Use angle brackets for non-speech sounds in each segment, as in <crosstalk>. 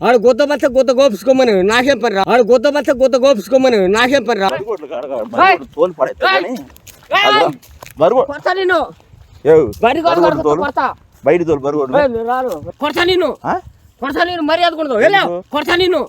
ఆడు గుద్ద బత్త గుద్ద గోపుసుకోమని నాకేం పని రా ఆడు గుద్ద బత్త గుద్ద గోపుసుకోమని నాకేం పని రా బరిగొడ్లు కాడ కాడ బరిగొడ్లు తోలు పడేస్తా కానీ. అదిగో, బరిగొడ్లు. కొడతా నిన్ను. ఏవ్, బయట తోలు. కొడతా. బయట తోలు బరిగొడ్లు. ఏయ్, నేను కొడతా? కొడతా నేను మర్యాద కొడదు వెళ్ళావు. కొడతా నిన్ను.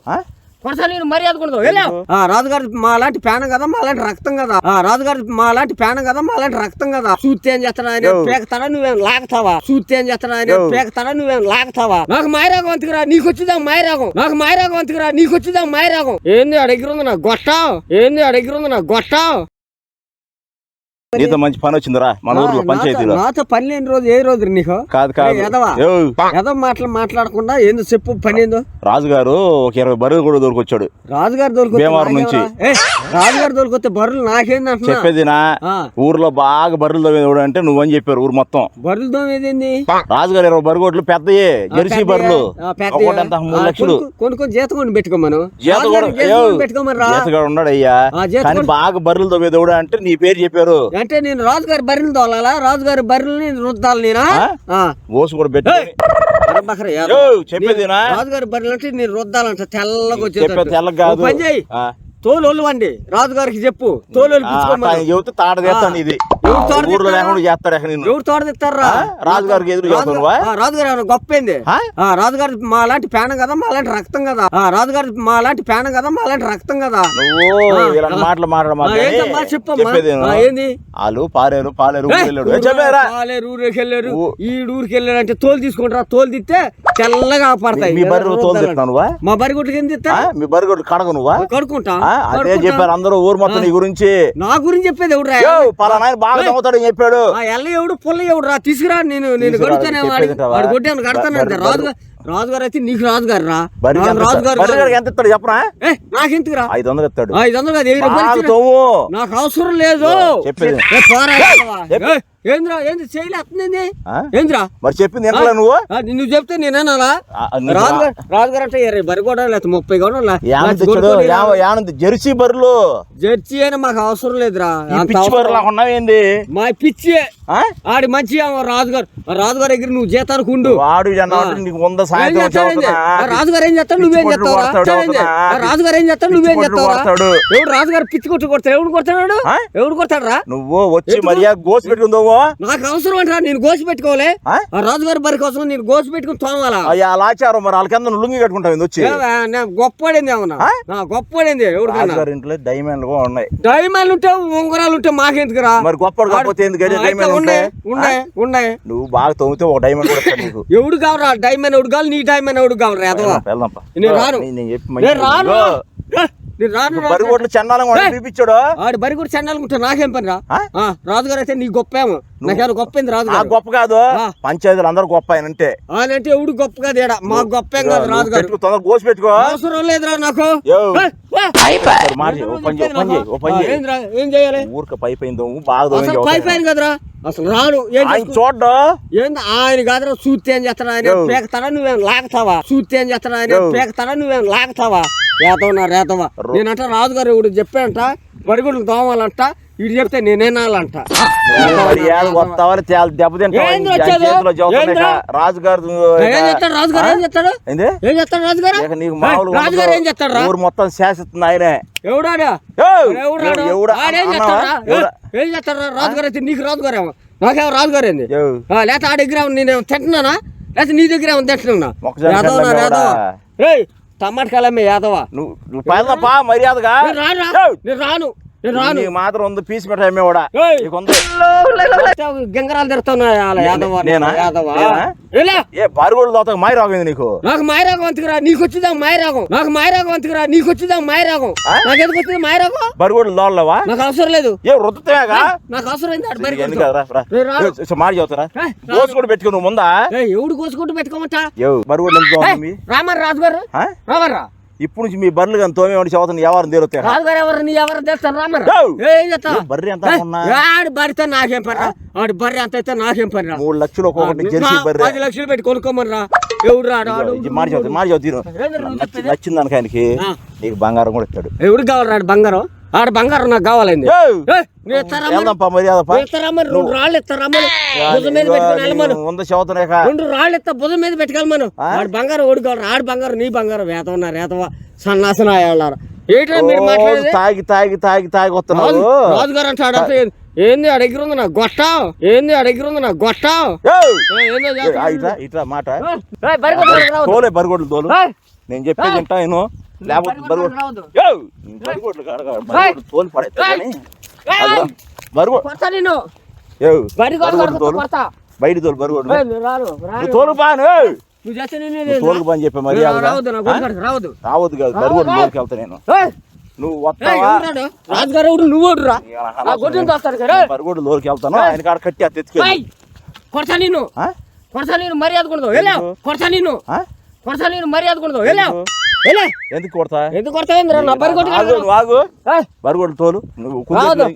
ఆ? కొడతా నేను మర్యాద కొడదు వెళ్ళావు రాజుగారి మా లాంటి పేన కదా మా లాంటి రక్తం కదా. ఆ, రాజుగారి మా లాంటి పేన కదా మా లాంటి రక్తం కదా. చూస్తే ఏం చేస్తాడా ఆయన? యో. పేకతాడా? నువ్వేం లాగుతావా? చూస్తే ఏం చేస్తాడా ఆయన? యో. పేకతాడా? నువ్వేం లాగుతావా? నాకు మాయరాగం అంతకురా నీకు వచ్చిదా మాయరాగం. నాకు మాయరాగం అంతకురా నీకు వచ్చిదా మాయరాగం. ఏంది అడిగిరుంది నా గొట్టావు ఏంది అడిగిరుంది నా గొట్టావు నీతో మంచి పని వచ్చిందిరా. మన ఊర్లో పంచాయతీలో. నాతో పని లేని రోజు ఏ రోజు నీకు? కాదు కాదు. ఎదవా? ఏదో మాటలు మాట్లాడకుండా ఏందో చెప్పు పని ఏందో? రాజుగారు ఒక ఇరవై బరువు కూడా దొరికొచ్చాడు. రాజుగారి భీమవరం నాకేంరా? నుంచి. రాజుగారి దొరికొస్తే బర్రెలు నాకేంది అంటున్నా? చెప్పేదినా ఆ, ఊర్లో బాగా బర్రెలు తవ్వేది అంటే నువ్వని చెప్పారు ఊరు మొత్తం. బర్రెలు దోమేదేంది రాజుగారు ఇరవై బరిగొడ్లు పెద్దయే జెర్సీ బర్రెలు. మూడు లక్షలు. కొనుక్కొని జీత కొని పెట్టుకోమను జీతగాడు ఉన్నాడు అయ్యా. కానీ బాగా బర్రెలు తవ్వేది అంటే నీ పేరు చెప్పారు. అంటే నేను రాజుగారి బర్రెలు తోలాలా? రాజుగారి బర్రెల్ని రుద్దాలి నేనా. ఓసు కూడా పెట్టి చెప్పేదినా రాజుగారి బర్రెలు అంటే నేను రుద్దాలంట తెల్లగా వచ్చేటట్టు. తెల్లగా పని చేయి. తోలు వండి రాజుగారికి చెప్పు. తోలు తాట చేస్తాను ఇది. ఊర్లో? లేకుండా చేస్తాడు ఎక్కడ నిన్ను. ఎవరు తోడదిస్తారా? రాజుగారికి ఎదురు? రాజుగారు? ఆ, రాజుగారి మా లాంటి పేన కదా మా లాంటి రక్తం కదా. ఆ, రాజుగారి మా లాంటి పేన కదా మా లాంటి రక్తం కదా. ఇలాంటి. మాటలు మాట్లాడమా చెప్పేది ఏంది? వాళ్ళు పారేరు పాలేరు చెప్పేరా పాలేరు ఊరికి వెళ్ళారు ఈ ఊరికి వెళ్ళారు అంటే తోలు తీసుకుంటారా తోలు తిస్తే తెల్లగా పడతాయి మీ బర్రె తోలు నువ్వా? మా బరి గుడ్లకి ఏం తిస్తా ఆ? మీ బర్రె కడగ నువ్వా? కడుకుంటా? అదే. చెప్పారు అందరూ ఊరు మొత్తం నీ గురించి. నా గురించి చెప్పేది ఎవడురా యో, పలానా చదువుతాడని చెప్పాడు. ఆ ఎల్ల ఎవడు పుల్ల ఎవడు రా తీసుకురా నేను నేను వింటావా? వాడు కొట్టాను కడతాను బర్రె- రాజుగారు అయితే నీకు రాజుగారు రా నాకు? రాజుగారు ఎంత ఇస్తాడు? చెప్పరా? ఏ నాకెందుకు రా ఐదు వందలు ఇస్తాడు ఐదు వందలు కాదు నాకు అవసరం లేదు. చెప్పేది. ఏంద్రా ఏంది చేయలేస్తుంది? ఏంద్రా? మరి చెప్పింది నువ్వు? నువ్వు చెప్తే నేనేనాలా? నీకు రాజుగారు రాజుగారు అంటే ఇరవై బరి కూడా లేకపోతే ముప్పై కూడా జెర్సీ బర్రెలు జడ్జి అయినా మాకు అవసరం లేదురా. పిచ్చి. బర్రెలు ఉన్నావేంది మా పిచ్చి? ఆడి మంచి రాజుగారు. రాజుగారి దగ్గర నువ్వు జీతానికి ఉండు వాడు నీకు వంద రాజుగారు ఏం చేస్తాడు? నువ్వేం అవుతున్నా. రాజుగారు ఏం చేస్తాడు? నువ్వేం కొడతాడు. ఎవడు రాజుగారు పిచ్చి కొట్టు కొడతాడు? ఎవడు కొడతాడు? ఎవడు కొడతాడు రా నువ్వు వచ్చి మర్యాద గోసి పెట్టుకుందావు నాకు అవసరం అంటారా నేను గోసి పెట్టుకోవాలి. రాజుగారి బరి కోసం నేను గోసి పెట్టుకుని తోమాలా అయ్యా అలా ఆచారం మరి. వాళ్ళ కింద నువ్వు లుంగి కట్టుకుంటావు వచ్చి? గొప్పపడింది ఏమన్నా? ఎవరికన్నా రాజుగారి ఇంట్లో డైమండ్లు కూడా ఉన్నాయి. డైమండ్లు ఉంటే ఉంగరాలు ఉంటే మాకెందుకురా? మరి గొప్పడు కాకపోతే ఎందుకు? అయితే ఆ, అయితే డైమండ్ ఉన్నాయి ఉన్నాయి ఉన్నాయి. నువ్వు బాగా తవ్వితే ఒక డైమండ్ కూడా నీకు. ఎవడు కావరా? డైమండ్ ఎవడు కావాలి? నీ డైమండ్ ఎవడు కావాలి ఎదవా వెళ్దాంపా నేను రాను. నేను- చెప్పి నేను రాను. నేను రాను చండాలంగా! చూపించాడు ఆడి బరి కూడా చండాలనుకుంటా నాకేం పని రా? రాజుగారు అయితే నీ గొప్ప ఏమో నాకేమో గొప్ప ఆ రాజుగారు గొప్ప కాదు. పంచాయతీలు అందరూ గొప్ప ఆయన అంటే ఎవడు గొప్ప కాదు ఏడా? మా గొప్ప ఏం కాదు రాజుగారు పెట్టుకో, తొందరగా గోసి పెట్టుకో. అవసరం లేదురా నాకు. ఏ, పని పని పని చేయాలి? ఊరిక పై పోయిందో బాగా పై పైన కదరా? అసలు రాను చూడ్డు. ఏంది? ఆయన కాదురా చూస్తే ఏం చేస్తాడు? ఆయన. పేకతాడా? నువ్వేం లాగుతావా? చూస్తే ఏం చేస్తాడు? ఆయన. పేకతాడా? నువ్వేం లాగుతావా? రేతవ నా రేతవా నేనంట రాజుగారు ఇప్పుడు చెప్పాడంట? బడిగుడ్లు తోమాలంట ఇటు చెప్తే నేనేనాలంట వస్తావని ఏందిరా? రాజుగారు రాజుగారు ఏం చేస్తాడు ఏంది? ఏం చేస్తాడు రాజుగారు? నీకు రాజుగారు ఏం రా ఊరు మొత్తం శాసిస్తుంది ఆయనే. ఎవడాడా? ఏ- చేస్తాడు రాజుగారు అయితే నీకు రాజుగారు ఏమో. నాకేమో రాజుగారు ఏంది? లేకపోతే ఆ దగ్గర నేనేమో తింటున్నానా? లేకపోతే నీ దగ్గర ఏమో తింటున్నా యాదవ యాదవ? వాడా? రేయ్ టమాటా కాలమే యాదవ? నువ్వు పా మర్యాదగా. నేను రాను రా. నేను నేను రాను. నీకు మాత్రం ఉంది పీస్ పెట్ట కూడా ఏయ్! నీకు గంగరాలు నీకు? నాకు మాయరాగం అంతకురా నీకు వచ్చిందా మాయరాగం నాకు మాయరాగం అంతకురా నీకు వచ్చిందా మాయరాగం ఆ? నాకు ఎందుకు వచ్చింది మాయరాగం బరుగోళ్ళు దోళ్ళవా నాకు అవసరం లేదు. ఏ నాకు అవసరం ఏంది ఆడ బయటకు ఎందుకు వద్దు. రా, రా. నేను రాను. ఏ, మాట చదువుతారా? ఏయ్, గోసు కూడా పెట్టుకో నువ్వు ముందా ఎవడు కోసుకుంటూ పెట్టుకోమంటా? రామన్ రాజు గారు? రామర్రా ఇప్పుడు నుంచి మీ బర్రెలు కానీ తోమేవాడి చదువుతుంది ఎవరిని తీరుతాయి గారు ఎవరు నీ ఎవరు తెస్తారు రామర్రా ఏయ్! ఏం చేస్తా ఏ, బర్రె ఎంత? ఆడి బరితే నాకేం పని ఆడి బర్రె ఎంత అయితే నాకేం పని రా? మూడు లక్షలు ఒక్కొక్కటి జెర్సీ బర్రె. పది లక్షలు పెట్టి కొనుక్కోమని రా. ఎవడు రాడు? మాట చదువుతుంది చదువుతీరు ఏంది నువ్వు నచ్చింది దానికి ఆయనకి. నీకు బంగారం కూడా ఇస్తాడు. ఎవడు కావాలి రాడు? బంగారం? ఆడ బంగారం నాకు కావాలండి? రెండు రాళ్ళు మరి? భుజం మీద మీద పెట్టుకెళ్ళమను. ఆడు బంగారం ఓడుకోవాలి ఆడు బంగారం నీ బంగారం. వేతవన్నా రేతవా. సన్నాసన మాట్లాడేది? తాగి తాగి తాగి తాగి రాజుగారు అంటాడు ఏంది- ఉంది నా గొట్ట? ఏంది ఉంది నా గొట్ట? ఇట్రా మాట. తోలే బరిగొడ్లు తోలు. నేను చెప్పేది వింటా నేను. లేకపోతే తోలు బయట తోలు. తోలు తోలుకు పని చెప్పే మర్యాద రావద్దు రావద్దు. కాదు వెళ్తా నేను. నువ్వు? రాజుగారు నువ్వు వెళ్తాను. ఆయన కాడ కట్టి అది కొడతా నేను మర్యాద కొడదు వెళ్ళావు. ఎందుకు? కొడతా నిన్ను. ఆ? కొడతా నేను మర్యాద కొడదు వెళ్ళావు. వెళ్ళా ఎందుకు కొడతా? ఎందుకు నా బరి బరిగొడ్లు తోలు.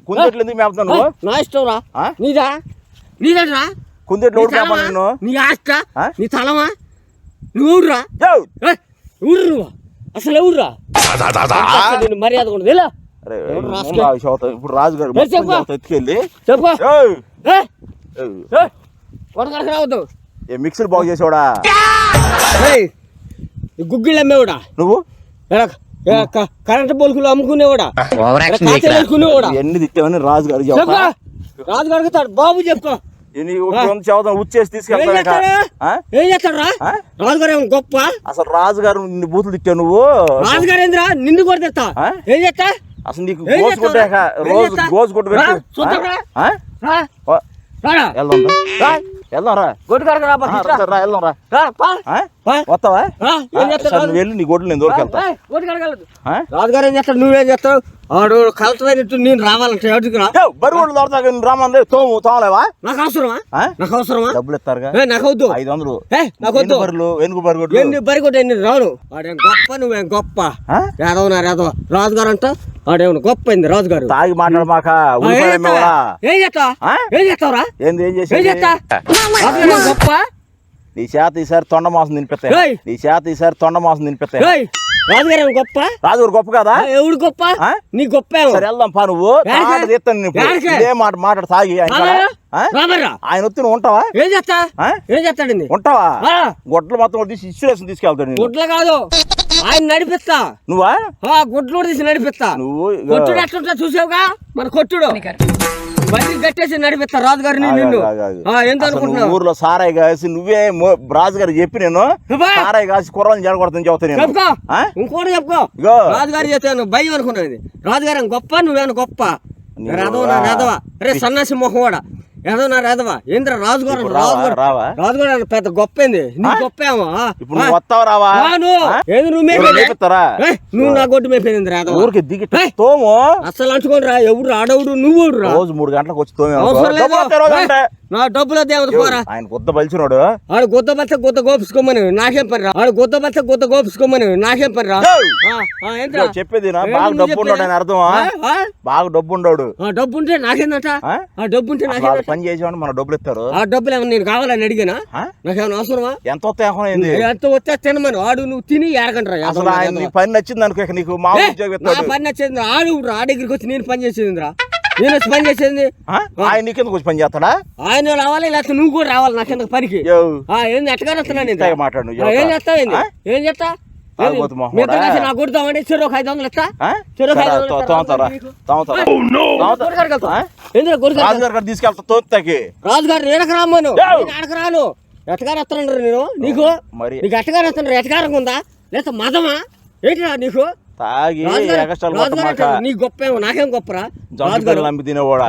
కుందెట్లు ఎందుకు మేపుతావు నువ్వు? నా ఇష్టం రా? నీదా? నీదేట్రా కుందెట్లు నీ? నిన్ను నీ తలమా? నువ్వు ఊరురా? ఊరు నువ్వు? అసలు ఊరురా? నేను మర్యాద? ఇప్పుడు. చదువుతావు, ఎత్తుకెళ్ళి. చెప్పు. ఏయ్! ఏయ్, ఏయ్! ఏయ్, కొడకడక రావద్దు. ఏ మిక్సర్ బాగు చేసేవాడా? గుగ్గిళ్ళు అమ్మేవాడా? నువ్వు? కరెంట్ బల్బులు అమ్ముకునేవాడా? వేసుకునేవాడా ఎన్ని తిట్టావని రాజుగారు చెప్పు చెప్పా. రాజుగారికి తాడు బాబు చదువుతాం ఉచ్చేసి చేస్తాడు ఏం చేస్తాడు? రా ఆ? రాజుగారు ఏమో గొప్ప? అసలు రాజుగారు నిన్ను బూతులు తిట్టావు నువ్వు? రాజుగారు ఏంద్రా? నిన్ను కూడా తెస్తా ఆ? ఏం చేస్తా? అసలు నీకు? కొట్టాక రోజు చేస్తా? గోసు కొట్టు వెళ్దాం వెళ్దాం రా. గొడ్డు కాడకు రా రా, రా. వస్తావా? వెళ్ళి నీ నేను దొరికెళ్తా గొడ్డు. రాజుగారు ఏం చేస్తాడు? నువ్వేం చేస్తావు? ఆడు కలసమైనట్టు నేను రావాలంటే అడుగు రా? బరి గొడ్లు దొరతా రామంది తోము తోమలేవా? నాకు అవసరమా? నాకు అవసరమా? డబ్బులు ఇస్తారుగా? ఏ, నాకు వద్దు ఐదు వందలు ఏ, నాకు వద్దు బర్రెలు వెనుక బరి గొడ్లు ఎన్ని బరిగొట్టు ఎన్ని రాను? వాడేం గొప్ప నువ్వేం గొప్ప. ఆ? యాదవ నా యాదవ? రాజుగారు అంట? వాడేమో గొప్ప అయింది రాజుగారు. తాగి మాట్లాడమాక ఏం చేస్తా? ఏం చేస్తావురా? ఏంది ఏం ఏం చేస్తా? గొప్ప? నీ చేత ఈసారి తొండ మాసం తినిపిస్తా ఏయ్! నీ చేత ఈసారి తొండ మాసం రాజుగారు గొప్ప? రాజుగారు గొప్ప కదా? ఎవడు గొప్ప? ఆ? నీ గొప్ప సరే వెళ్దాం పా నువ్వు? ఇదే మాట మాట్లాడు తాగి ఆయన వచ్చి నువ్వు ఉంటావా? ఏం చేస్తా? ఆ? ఏం చేస్తాడండి ఉంటావా? ఆ, గొడ్లు మొత్తం తీసి ఇన్సూరెన్స్ తీసుకెళ్తాడు. గుడ్లు కాదు. ఆయన నడిపిస్తా. నువ్వా? ఆ గుడ్లు కూడా తీసి నడిపిస్తా. నువ్వు కొట్టుడు ఎట్లుంటా చూసావుగా? మన కొట్టుడు. నడిపిస్తా. రాజుగారిని నిన్ను. ఎంత అనుకుంటున్నావు? ఊర్లో సారాయి కాసి నువ్వే రాజుగారు చెప్పి నేను? సారాయి కాసి కుర్రని జరగొడతాను చెబుతా నేను. చెప్పుకో. ఆ? ఇంకోటి చెప్పుకో. రాజుగారు చెప్తాను భయం అనుకున్నది రాజుగారు గొప్ప నువ్వేమో గొప్ప? నువ్వు రాధవ నా రా. రాధవ రే సన్నాసి మొహం కూడా ఏదో నా రాధవ ఏంద్ర రాజుగారు రావా? రాజుగారు పెద్ద గొప్ప ఏంది నీ? గొప్ప? ఇప్పుడు నువ్వు? వస్తావు రావా? ఏంది నువ్వు? మేపుతారా? నువ్వు నా గొడ్డు మేపేది ఊరికి దిగి. తోము అసలు అంటుకోని రా ఎవరు ఆడవుడు నువ్వు రోజు మూడు గంటలకు వచ్చి తోమే నా డబ్బులు దేవత పోరా. ఆయన కొత్త బలిచినోడు ఆడు గుద్ద బచ్చ గుద్ద గోపుసుకోమని నాకేం పని రా ఆడు గుద్ద బచ్చ గుద్ద గోపుసుకోమని నాకేం పని రా చెప్పేది బాగా డబ్బు ఉన్నాడు చెప్పేది? అని అర్థమా? ఆ? ఆ? బాగా డబ్బు ఆ డబ్బు ఉంటే నాకేందట? ఆ? డబ్బు ఉంటే నాకేందట పని? చేసేవాడు మన డబ్బులు ఇస్తారు ఆ డబ్బులు ఏమన్నా నేను కావాలని అడిగానా? నాకేమైనా అవసరమా? ఎంత వస్తాయి ఎంత వచ్చే తినమని ఆడు నువ్వు తిని ఏడకంటరా అసలు ఆయన పని నచ్చింది అనుకో నీకు మామూలు ఉద్యోగం నా ఇస్తాడు. పని నచ్చింది ఆడు రా ఆ దగ్గరికి వచ్చి నేను పని చేసేది రా నేను వచ్చి పని చేసేది? ఆయన నీ కిందకు వచ్చి పని చేస్తాడా? ఆయన రావాలి లేకపోతే నువ్వు కూడా రావాలి నాకెందుకు పనికి? ఏంది ఎట్టగా వస్తున్నా నేను? ఇంతగా మాట్లాడు ఏం. చేస్తావు? ఏం చేస్తా? నాకు కొడతామండి ఐదు వందలు ఇస్తా? ఐదు వందలు? నీకు. తీసుకెళ్తా తోపుతాకి రాజుగారు నేనకు రామ్మను? ఆడకు రాను. ఎట్టగారు వస్తున్నాడు నేను నీకు? నీకు ఎట్టగారు వస్తున్నాడు ఉందా? లేదా మదమా? ఏంటిరా నీకు? తాగి నీ గొప్ప నాకేం గొప్పరా? నమ్మి తినేవాడా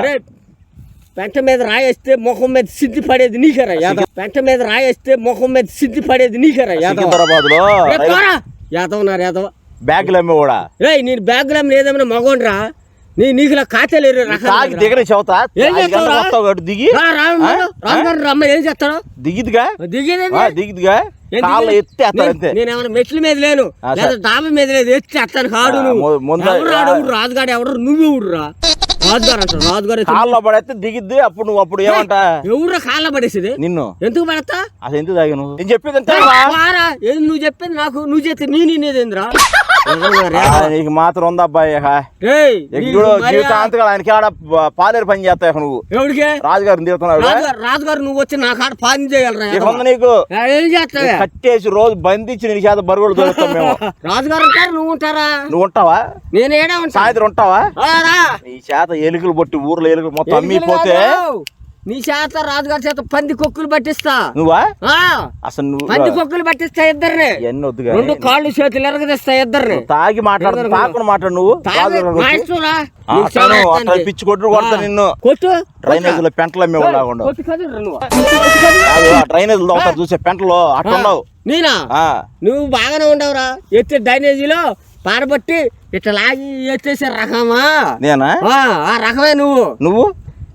పెంట మీద రాయేస్తే ముఖం మీద సిద్ధి పడేది నీకేరా యాదవ్? పెంట మీద రాయేస్తే ముఖం మీద సిద్ధి పడేది నీకేరా యాదవ్. యాదవ్ నా యాదవ్? బ్యాగులు అమ్మేవాడా? రే నేను బ్యాగ్ ఏదేమైనా మగోండ్రా నీ నీకులా రకాలు తాగి. దిగని చెబుతా దిగి. రమ్మ ఏం చేస్తాడు? దిగిదిగా దిగిదిగా ఏం కాళ్ళు? ఎత్తి నేనేమన్నా మెట్ల మీద లేను. లేదా డాబా మీద లేదు ఎత్తి అత్తాను కాడు నువ్వు. రాజుగాడు? ఎవరు నువ్వు ఎవడురా రాజుగారు అంటారు రాజుగారు కాళ్ళలో పడేస్తే దిగిద్ది అప్పుడు నువ్వు అప్పుడు ఏమంటా? ఎవరు కాళ్ళ పడేసేది? నిన్ను. ఎందుకు పడతా అసలు ఎందుకు తాగాను నేను చెప్పేది నువ్వు చెప్పింది నాకు నువ్వు చెప్తే నేను వినేదేంద్రా ఆ, నీకు మాత్రం ఉంది అబ్బాయి? జీవితాంతకాలం ఆయనకి ఆడ పాలేరు పని చేస్తావు నువ్వు. ఎవడికి? రాజుగారిని తిరుగుతున్నావు రాజుగారు రాజుగారు నువ్వు వచ్చి నా కాడ పని ఉంది నీకు కట్టేసి రోజు బంధించి నీ చేత బరుగులు దొరుకుతాం మేము. <laughs> రాజుగారు ఉంటారు? నువ్వు ఉంటారా? నువ్వు ఉంటావా? నేను ఏడా ఉంటా? సాయంత్రం ఉంటావా. నీ చేత ఎలుకలు పొట్టి ఊర్లో ఎలుకలు మొత్తం అమ్మిపోతే. నీ చేత రాజుగారి చేత పంది కొక్కులు పట్టిస్తా. నువ్వా? ఆ. అసలు నువ్వు పంది కొక్కులు పట్టిస్తా ఇద్దరిని. ఎన్ని వద్దు కానీ రెండు కాళ్ళు చేతులు ఎరగదిస్తా ఇద్దరిని. తాగి మాట్లాడు తాకుండా మాట్లాడు నువ్వు. పిచ్చి కొడతా. నిన్ను. కొట్టు డ్రైనేజ్లో పెంటలు అమ్మే ఆ డ్రైనేజ్లో చూసే పెంటలో అట్లా ఉండవు నేనా? ఆ, నువ్వు బాగానే ఉండవురా. ఎత్తి డ్రైనేజీలో పారబట్టి ఇట్లా లాగి ఎత్తేసే రకమా? నేనా? ఆ, ఆ రకమే నువ్వు. నువ్వు?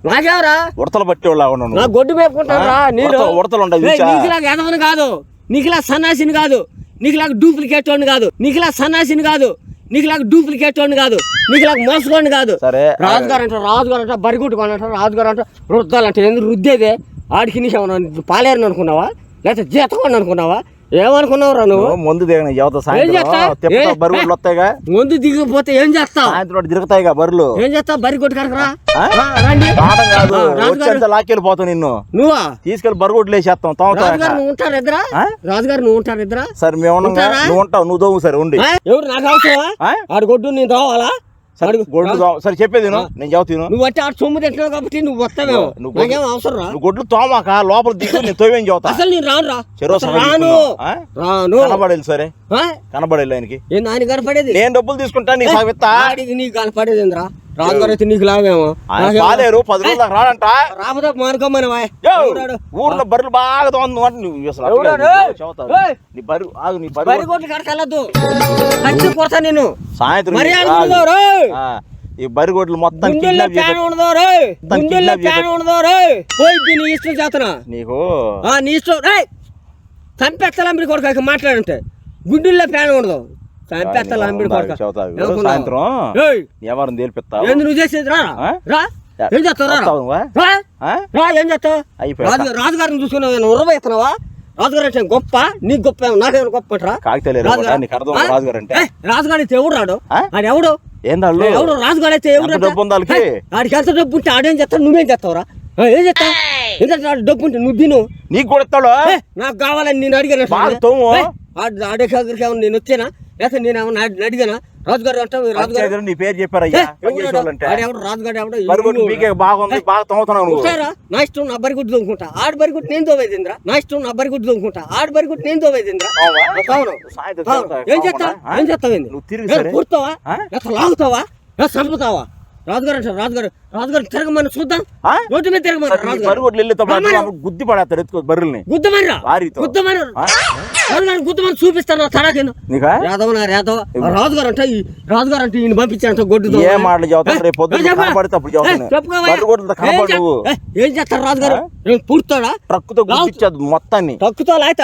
నాకేవరా ఉడతలు పట్టేవాళ్ళు ఉన్నావు నా. గొడ్డు మేపుకుంటారా నేను ఉడత- ఉడతలు చూసా? నీకులాగా ఎదవని కాదు. నీకులా సన్నాసిని కాదు. నీకులాగా డూప్లికేట్ వాడిని కాదు. నీకులా సన్నాసిని కాదు. నీకులాగా డూప్లికేట్ వాడిని కాదు. నీకులాగా మోసగాడిని కాదు. సరే రాజుగారు అంట రాజుగారు అంట బరిగుట్టుకోని అంట రాజుగారు అంట రుద్దాలంట. ఎందుకు రుద్దేదే? ఆడికి నీకు ఏమన్నా పాలేరని అనుకున్నావా? లేకపోతే జీతం అనుకున్నావా? ఏమనుకున్నావురా నువ్వు? ముందు దిగని యువత? సాయంత్రం వస్తాయిగా? <laughs> ముందు దిగిపోతే ఏం చేస్తావు? సాయంత్రం తిరుగుతాయిగా బర్రెలు ఏం చేస్తావు? బరి కొట్టు కడకరా ఆ? రండి. రావడం కాదు. ఆ, రాజుగారు వచ్చేంత లాక్కెళ్ళిపోతావు నిన్ను. నువ్వా? తీసుకెళ్ళి బరుగుడ్లు వేసేస్తాం తోముతావు రాజుగారు నువ్వు ఉంటారు ఇద్దరా? రాజుగారు నువ్వు ఉంటారు ఇద్దరా? సరే మేము? నువ్వు ఉంటావు నువ్వు దోము సరే ఉండి? ఎవరు నాకు అవసరమా? ఆ? ఆడు గొడ్డు నేను అడుగు. గొడ్లు సరే చెప్పేది. నేను చెబుతాను నువ్వు వచ్చి ఆడు సొమ్ము తింటున్నావు కాబట్టి నువ్వు వస్తావేమో. నాకేం అవసరం రా. నువ్వు గొడ్లు తోమాక లోపల దిగు నేను తోవేం చెబుతా అసలు నేను రాను. రా రాను? రాను. కనబడేది సరే. ఆ? కనబడేది ఆయనకి. ఏ నాని కనపడేది? నేను డబ్బులు తీసుకుంటా నీకు ఆడికి నీకు కనపడేది ఏంద్రా? రాజుగారు అయితే నీకు లాగేమో. ఆయన పాలేరు పది రోజులు రాడంట. రాబోతే మానుకోమని? ఊర్లో బర్రెలు బాగా తోంది అంటే నువ్వు అసలు చెబుతావు. నీ బర్రె ఆగు నీ బర్రె బరి కొట్లు కడకెళ్ళద్దు కచ్చి కొడతా నేను సాయంత్రం ఈ బర్రె గొడ్లు మొత్తం గుండెల్లో కిడ్నాప్ ఫ్యాన్ చేసి ఉండదు రే! దాన్ని గుండెల్లో kidnap ఫ్యాన్ చేసి- ఉండదు రే! పోయి దీన్ని ఇష్టం చేతనా నీకు ఆ నీ ఇష్టం రే చంపేస్తలంబడి కొడుకు మాట్లాడంటే. గుండెల్లో ఫ్యాన్ ఉండదు. కొడుకు. చెబుతావు. ఏమనుకున్నావు? సాయంత్రం తేలిపిస్తావు? ఏంది నువ్వు చేసేది? రా. ఏం చేస్తావు? రా? రా. ఏం చేస్తావు? అయిపోయా. రాజు రాజుగారిని చూసుకున్నావు ఉరవేస్తున్నావా? రాజుగారు అంటే గొప్ప నీకు గొప్ప నాకేమైనా గొప్ప రాజుగారు- అంటే? రాజుగారు అయితే ఎవడు రాడు? ఆడు ఎవడు? ఏందాళ్ళు ఎవడు? రాజుగారు అయితే ఎవడు ఎంత డబ్బు ఉంది వాళ్ళకి? ఏయ్, ఆడికి ఎంత డబ్బు ఉంటే ఆడేం చేస్తావు? నువ్వేం చేస్తావురా ఏం చేస్తావు? ఎందుకంటే ఆడు డబ్బు ఉంటే నువ్వు తిను. నీకు కూడా నాకు కావాలని నేను అడిగాను. ఆడే దగ్గరికి ఏమన్నా నేను వచ్చానా? లేకపోతే నేను ఏమన్నా అడి- అడిగానా రాజుగారు అంటావు రాజుగారు నీ పేరు చెప్పారయ్యా రాజుగారు ఎవడో బాగుంది బాగా తోముతున్నావు నా ఇష్టం నా బరిగుడ్డు దొంగకుంటా ఆడు బరిగుడ్డు నేను దోవేదింద్రా నా ఇష్టం నా బరిగుడ్డు దొంగకుంటా ఆడు బరిగుడ్డు నేను దోవేదింద్రా అవునా? ఏం చేస్తావు? ఆ? ఏం నువ్వు తిరిగి సరే. కూర్తావా? లేకపోతే లాగుతావా? చంపుతావా? రాజుగారు అంటారు రాజుగారు రాజుగారు తిరగమని చూద్దాం? రోడ్డు మీద తిరగమని. గుద్ది ఎత్తుకో బర్రెల్ని. గుద్దమని. గుద్దమని గుద్దమని చూపిస్తాను తడా కింద నీకా? యాదవ్ నా యాదవ్. రాజుగారు అంటే ఈ రాజుగారు అంటే ఈయన పంపించారంట గొడ్డుతో. ఏ మాటలు. ఏం చేస్తారు రాజుగారు? ఆ? ఏం పూర్తాడా ట్రక్కుతో గుద్దిచ్చేది మొత్తాన్ని. తక్కుతో అయితే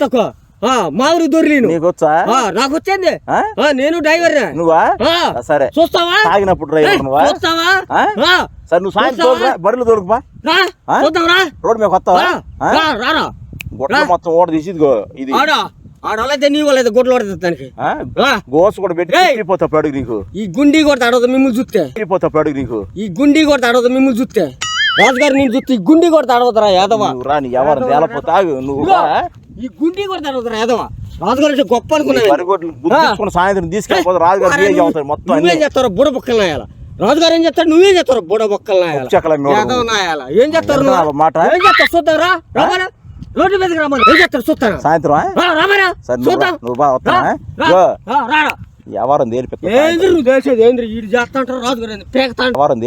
తక్కువ. ఆ, మామూలు దొర్లిను నీకు వచ్చా? నాకు వచ్చింది. నేను డ్రైవర్. నువ్వా? సరే. చూస్తావా? తాగినప్పుడు డ్రైవర్ నువ్వా? చూస్తావా? సరే నువ్వు సాయంత్రం బర్రెలు దొరుకుపా? చూద్దాం రా రోడ్డు మీద కొత్తవా? రారా. మొత్తం ఓడ తీసి ఇదిగో ఇది. ఆడ? ఆడలైతే నీ వాళ్ళైతే గుడ్లు పడుతుంది దానికి. ఆ? రా. గోసు కూడా పెట్టి ఏయ్. తిరిగిపోతావు అడుగు నీకు. ఈ గుండి కూడా తడవదు మిమ్మల్ని చూస్తే. తిరిగిపోతావు అడుగు నీకు. ఈ గుండి కూడా తడవదు మిమ్మల్ని చూస్తే. రాజుగారు నేను చూస్తే ఈ గుండి కూడా తడవదురా యాదవ? నువ్వు రా నీ ఎవరు తేలపోతే ఆగు నువ్వు ఇదిగో, రా. ఈ గుండి కూడా తడవదురా యాదవ? రాజుగారు అంటే గొప్ప నీ అనుకున్నాను బర్రెగొడ్లు గుద్దించుకుని సాయంత్రం తీసుకెళ్ళిపోతే రాజుగారు వారే ఏం మొత్తం నువ్వేం చేస్తారో బుడ బుక్కలు నాయాల? రాజుగారు ఏం చేస్తారు? నువ్వేం చేస్తారో బుడ బుక్కలు నాయాల? ఏం చేస్తారు మాట? ఏం చేస్తారు చూద్దాం రా. రోడ్డు మీదకి ఏం చేస్తారు చూస్తాను. సాయంత్రం రామరా చూద్దాం. నువ్వు బా వస్తావా ఎవరం ఏంద్రి నువ్వు చేసేది ఏంద్రి ఈడు చేస్తా అంటారు రాజుగారు ఏంది పేకతా అంటారు ఎవరం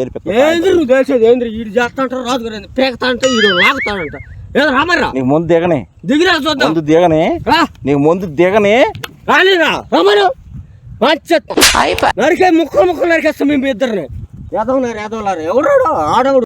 ఏంద్రి నువ్వు చేసేది ఏంద్రి ఈడు చేస్తా అంటారు రాజుగారు ఏంది పేకతా అంటే ఈడు లాగుతాడంట. ఏదో రామరా నీకు ముందు దిగని. దిగిరా చూద్దాం. ముందు దిగని. రా. నీకు ముందు దిగని. రాలేరా రమను నరికే ముక్కలు ముక్కలు నరికేస్తాం మేము ఇద్దరిని. యాదవ్ నారు యాదవ్ లారు. ఆడవుడు?